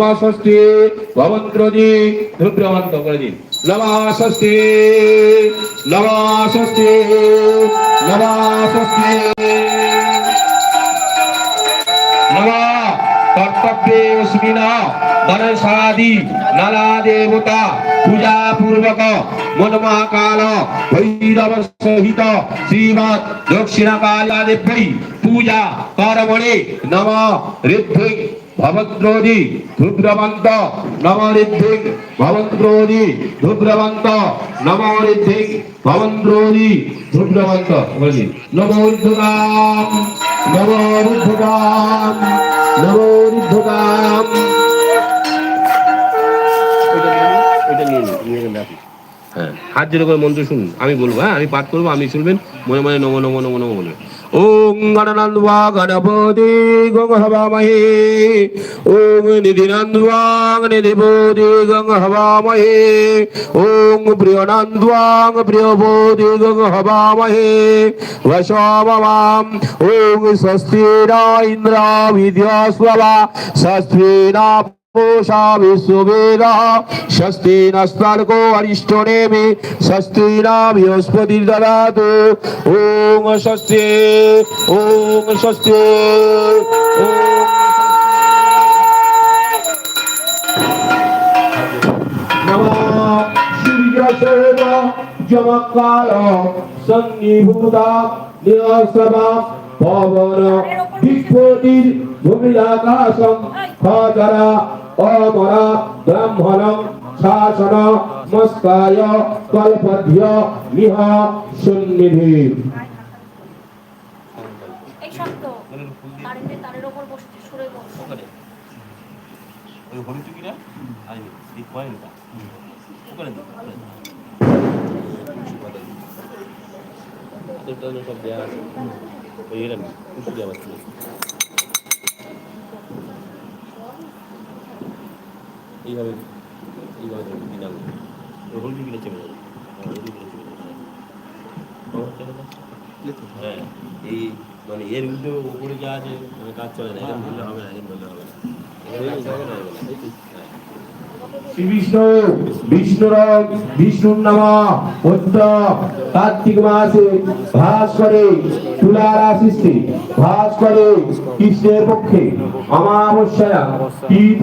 নমা ষষ্ঠী ভবন্ত্রজি রুদ্রমন্ত করে দিন নমা ষষ্ঠী নমা ষষ্ঠী নমা ষষ্ঠী নমা কর্তব্যেস্মিন মনসাদি দেবতা পূজা পূর্বক মনমাকাল ভৈরব সহিত শ্রীমৎ দক্ষিণকালাদেব্যৈ পূজা কর্মণে নম ঋদ্ধি ভবদ্রোধি ধুদ্রবন্ত নম ঋদ্ধি ভবদ্রোধি ধুদ্রবন্ত নম ঋদ্ধি ভবদ্রোধি ধুদ্রবন্ত বলি নমো ঋদ্ধুকাম নমো ঋদ্ধুকাম নমো ঋদ্ধুকাম ওইটা নিয়ে নিন নিয়ে নিন রাখুন হ্যাঁ। হাত জোরে করে মন্ত্র শুনুন আমি বলব হ্যাঁ আমি পাঠ করব আপনি শুনবেন মনে মনে নমো নমো নমো নমো বলবেন ॐ गणनन्द्वा गणपति हवामहे ॐ निधिनन्द्वाङ् निधिपोति हवामहे ॐ प्रियनन्द्वाङ् प्रियपोति हवामहे वशामवाम् ॐ स्वस्तिरा इन्द्रा विद्यास्ववा स्वस्तिरा স্বামী সুবেদ স্বস্তি নস্তার্ক অরিষ্ট নেমি স্বস্তি না বৃহস্পতি দদাত ওম স্বস্তি ওম স্বস্তি চমৎকার সন্নিভূতা নিয়সভা পবন বিক্ষতির ভূমিদাকাশম খরা অপর ব্রাহ্মণ শাসন মস্কায় কল্পভ্য নিহ সুন্নিধি সব দেওয়া আছে। ওই এরকম খুশি দেওয়া এইভাবে এইভাবে চেপে যাবে হলুদ চেপে যাবে। হ্যাঁ এই মানে এর উল্টো উপরে যা আছে মানে কাজ চলে না হবে না হবে না? হ্যাঁ। বিষ্ণুর বিষ্ণুর নাম কার্তিক মাসে ভাস করে তুলা রাশিতে ভাস করে কৃষ্ণের পক্ষে অমাবস্যা তীর্থ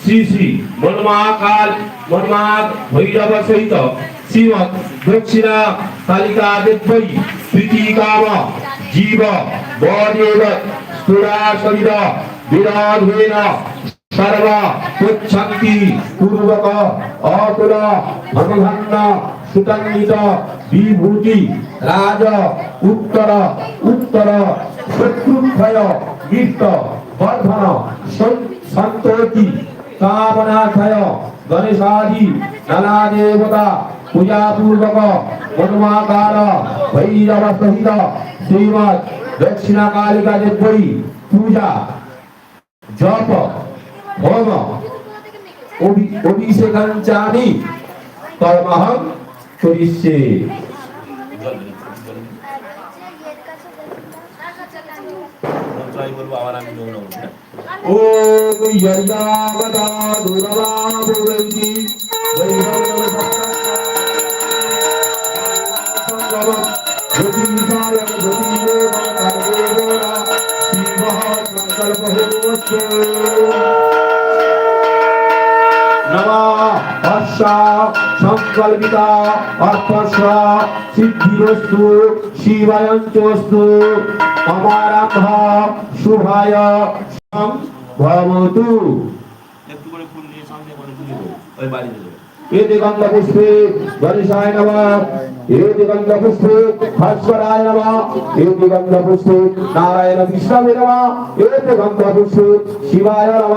শ্রী শ্রী মন্মাকাল মন্মাদ ভৈরব সহিত শ্রীমৎ দক্ষিণা কালিকা দেব্যই প্রীতিকাম জীব বদেব স্থূলা শরীর বিরাধেন সর্ব পুচ্ছন্তি পূর্বক অতুল ভগভন্ন সুতন্বিত বিভূতি, রাজ, উত্তর উত্তর, শত্রুক্ষয় বর্ধন সন্তোতি কামনাথয় গণেশাদি নানা দেবতা পূজা পূর্বক মনোমাকার ভৈরব সহিত শ্রীমৎ দক্ষিণা কালিকা দেবী পূজা জপ হোম অভি- অভিষেকাঞ্চানি কর্মহং করিষ্যে জল দিন, জল দিন। আমি বলব আবার আমি নৌ নৌ ওম যর্যাবদা দুরবা ভুবন্তি সংকল্পিতা অর্থস্ব সিদ্ধিরস্তু শিবায়ন্তস্তু অমারম্ভ শুভায় ভবতু একটু করে ফুল নিয়ে সামনে করে করো ওই বাড়িতে এতে গন্ধ পুষ্পে গণেশায় নম। এতে গন্ধ পুষ্পে ভাস্করায় নম। এতে গন্ধ পুষ্পে নারায়ণ বিষ্ণবে নম। এতে গন্ধ পুষ্পে শিবায় নম।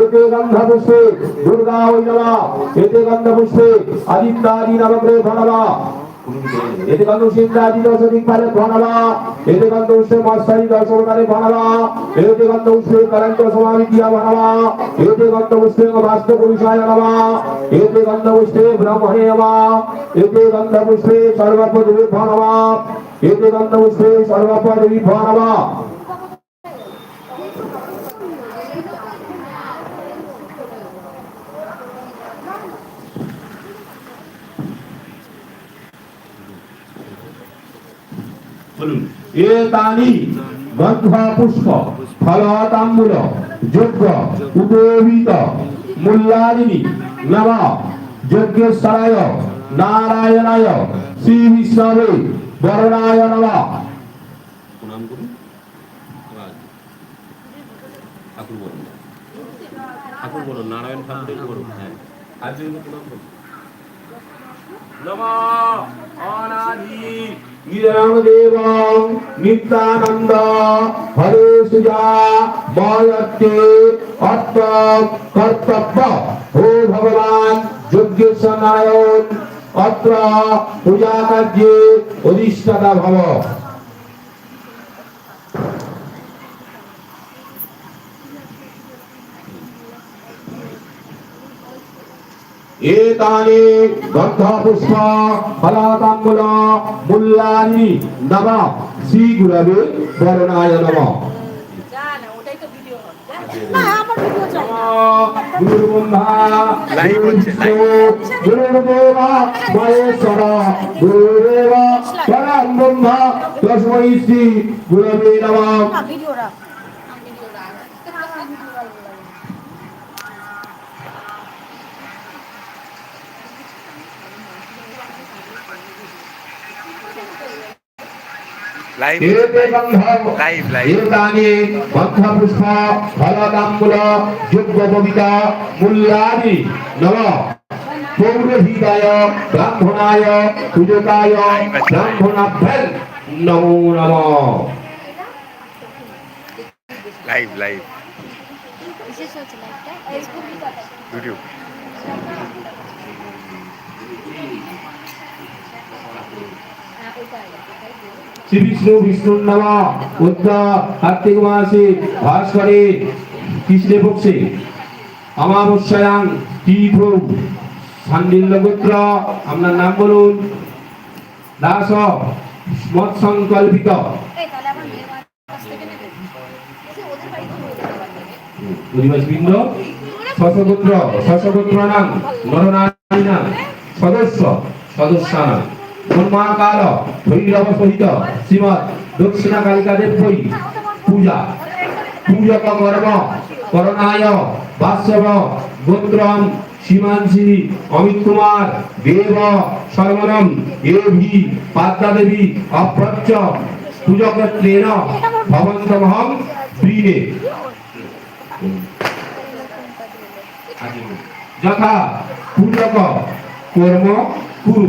এতে গন্ধ পুষ্পে দুর্গায় নম। এতে গন্ধ পুষ্পে আদিত্যাদি নবগ্রহ নম। এতে গন্ধ সিন্দাদি দশদিক পারে ভনবা এতে গন্ধ উষ্ণে মৎসারি দশমকারে ভনবা এতে গন্ধ উষ্ণে সমাবি দিয়া ভনবা এতে কান্দু সে বাস্তব পরিচয় নমা এতে কান্দু সে ব্রহ্মণে নমা এতে গন্ধ উষ্ণে সর্বপদবী ভনবা এতে গন্ধ উষ্ণে সর্বপদবী ভনবা এতানি গন্ধা পুষ্প ফলতাম্বুল যজ্ঞ উপবিত মূল্যাদিনি নম যজ্ঞেশ্বরায় নারায়ণায় নারায়ণ দেবং নিত্যানন্দ হরে সুজা বয়ত্তে অর্থ কর্তব্য ও ভগবান যজ্ঞেশ্বর নারায়ণ অত্র পূজা কার্যে অধিষ্ঠাতা ভব এতানি গন্ধপুষ্প ফলাতাম্বুল মূল্যানি নম শ্রী গুরবে বরণায় নম যা না ওটাই তো ভিডিও না আমার ভিডিও চাই এতানি গন্ধপুষ্প ফলতাম্বুল যজ্ঞ পবিতা মূল্যানি নম পৌরহিতায় ব্রাহ্মণায় পূজকায় ব্রাহ্মণাভ্যের নমো নম লাইভ লাইভ বিশেষ হচ্ছে লাইভটা ফেসবুক শ্রী বিষ্ণু বিষ্ণুর নাম উদ্ধ কার্তিক মাসে ভাস্করে কৃষ্ণে পক্ষে অমাবস্যায়াং তীর্থ সান্ডিল্য গোত্র আপনার নাম বলুন। দাস মত সংকল্পিত। অধিবাসবৃন্দ শশগোত্র শশগোত্র নাম নরনারী নাম সদস্য সদস্যানাম মন্মাকাল ভৈরব সহিত শ্রীমৎ দক্ষিণা কালিকা দেব দেবী পূজা। পূজক কর্ম, করণায় বাস্যব গোত্রম সীমাংশী অমিত কুমার, দেব সর্বনম এভি পাদ্মা দেবী অপ্রচ্য পূজকত্রেণ ভবন্তমহম প্রিয়ে যথা পূজক কর্ম কুরু।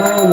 Om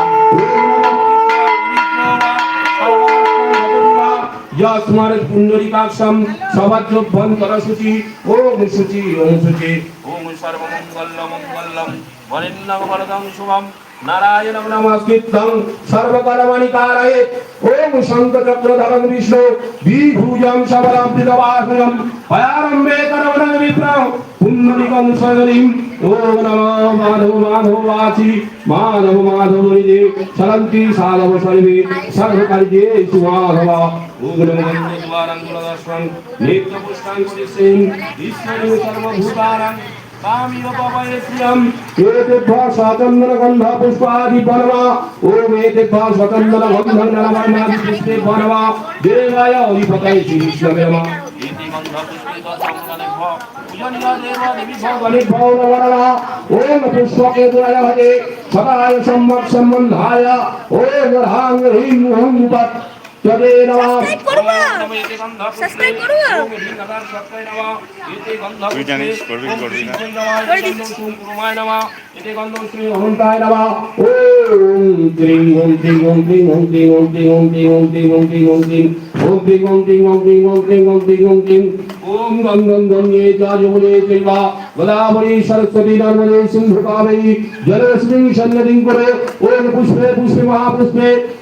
যস্মার পুণ্ডরিকাক্ষম সভাদ্রভ্যন্তর শুচি ওম শুচি ওম শুচি ওম সর্বমঙ্গল মঙ্গলম বরেণ্যম বরদং শুভম। নারায়ণম নমস্কৃত্যং সর্বকর্মণিকারয়ে ওম শঙ্খচক্রধরং বিষ্ণু। বিভুজং উগ্রমন্দ্রদ্বারাঙ্গুলদর্শন নিত্য পুষ্পাং শ্রীসিং ঈশ্বরী সর্বভূতারাং स्वतंद्रगंध पुष्पादि बनवा ओम एतेभ्य स्वतंद्रगंधं नरवर्णादिपुष्पे बनवा देवाय हरिपतये श्रीकृष्णवे नमः ओम पुष्पकेतुराय हरे सदाय संवत् सम्बन्धाय ओम राङ्ग ह्रीं हुं তবে তুই জানিস করবি করবি না ओम गम गम गम ये जाजुने त्रिवा बलावरी सरस्वती नर्मदे सिंधु कावेरी जलस्मिं सन्नदिं करे ओम पुष्पे पुष्पे महापुष्पे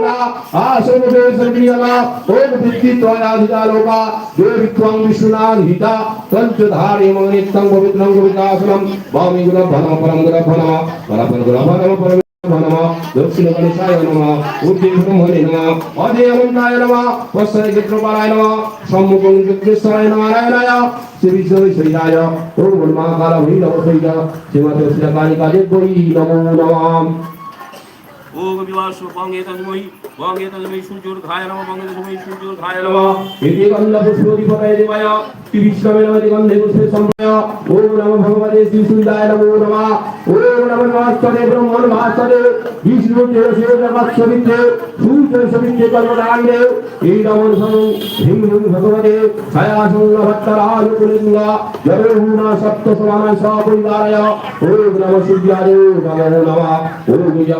लोका आसोम देशर्मीयला ओम दित्तित्वानाधिजालोका देवित्वं विष्णुनाधिता पञ्चधारे मनित्तं पवित्रं गोविन्दासनं वामि गुणभनम परम गुणभनम परम गुणभनम परम దక్షిణ గణేశాయ నమ ఉద్దే బ్రహ్మణే నమ అదే అనంతాయ నమ వత్సరి కృపారాయ నమ సమ్ముఖం విఘ్నేశ్వరాయ నారాయణాయ శ్రీ శ్రీ శ్రీరాయ ఓం మహాకాల భైరవ శ్రీయ శ్రీమతి శ్రీకాళికా దేవ్యై నమో నమామి ওম বিবাস বঙ্গে তন্ময়ী বঙ্গে তন্ময়ী সূর্যোর ঘায় নম বঙ্গে তন্ময়ী সূর্যোর ঘায় নম। ইতি গন্ধ পুষ্পদীপকায় দেবায় তিবিষ্ণবে নমতি গন্ধে পুষ্পে সম্প্রয় ওম নমো ভগবতে শ্রী সূর্যায় নমো নমঃ। ওম নমো নমস্তে ব্রহ্মণ ভাস্করে। বিষ্ণু দেব শিব জগৎসবিত্রে সূর্য সবিত্রে কর্মকাণ্ডে এই নমন সং হিং হিং ভগবতে ছায়াসং ভট্টরাজ কুলিঙ্গ জয়হূনা সপ্ত সমানয় সপরিবারায়। ওম নমঃ সূর্যায় নমো নমঃ। ওম জবা